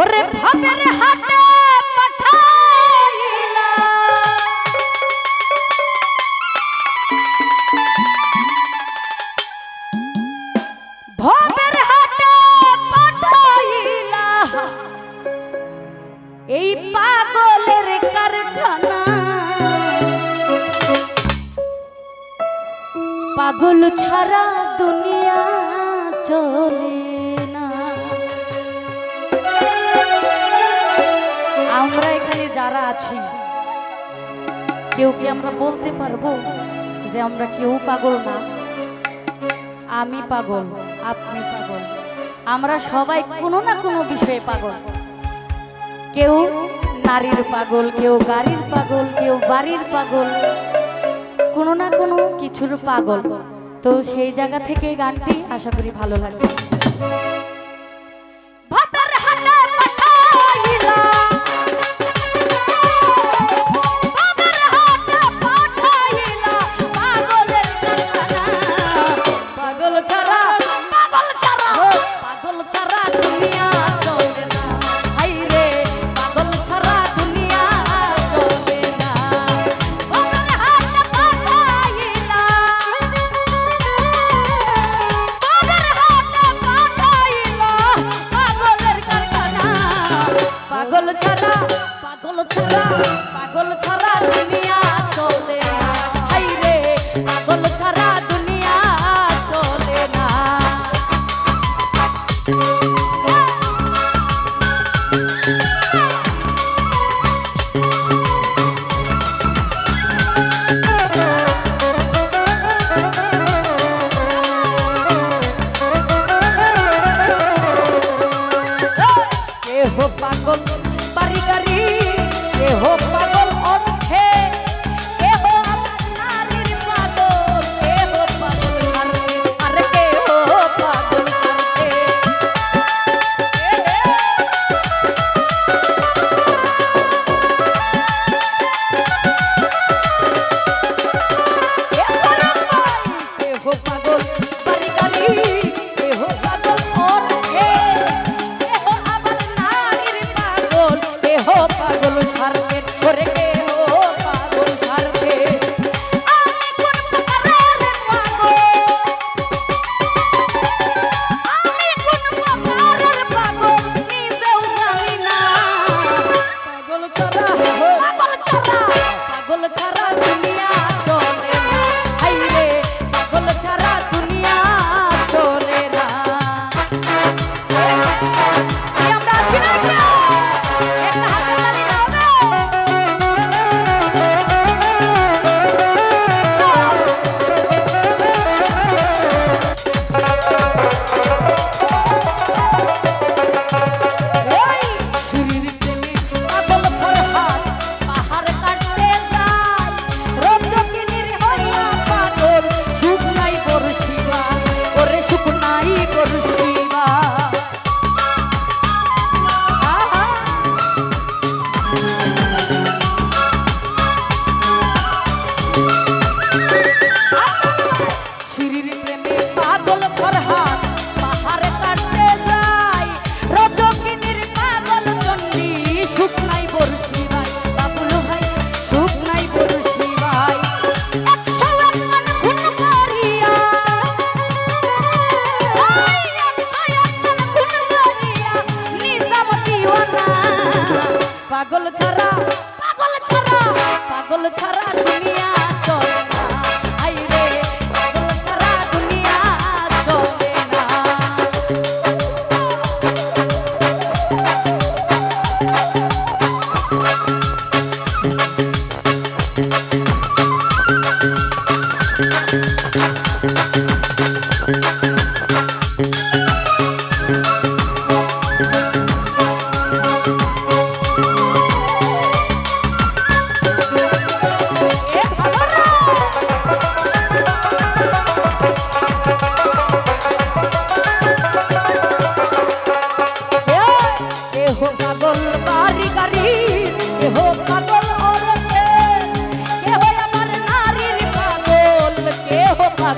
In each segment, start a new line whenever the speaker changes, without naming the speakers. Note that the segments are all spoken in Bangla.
ওরে ভাবের হাটে পাঠাইলা। ভবের হাটে পাঠাইলা। এই পাগলের কারখানা। পাগল ছাড়া দুনিয়া চলে। আমরা এখানে যারা আছি, কেউ কি আমরা বলতে পারব যে আমরা কেউ পাগল না? আমি পাগল, আপনি পাগল। আমরা সবাই কোনো না কোনো বিষয়ে পাগল। কেউ নারীর পাগল, কেউ গাড়ির পাগল, কেউ বাড়ির পাগল, কোনো না কোনো কিছুর পাগল। তো সেই জায়গা থেকে গানটি আশা করি ভালো লাগে Bye.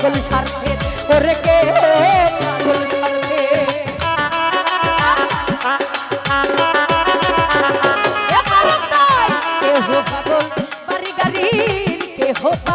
পাগল স্বার্থে ওরে কে পাগল স্বার্থে কেহ পাগল? বাড়ি গাড়ির কেহ পাগল?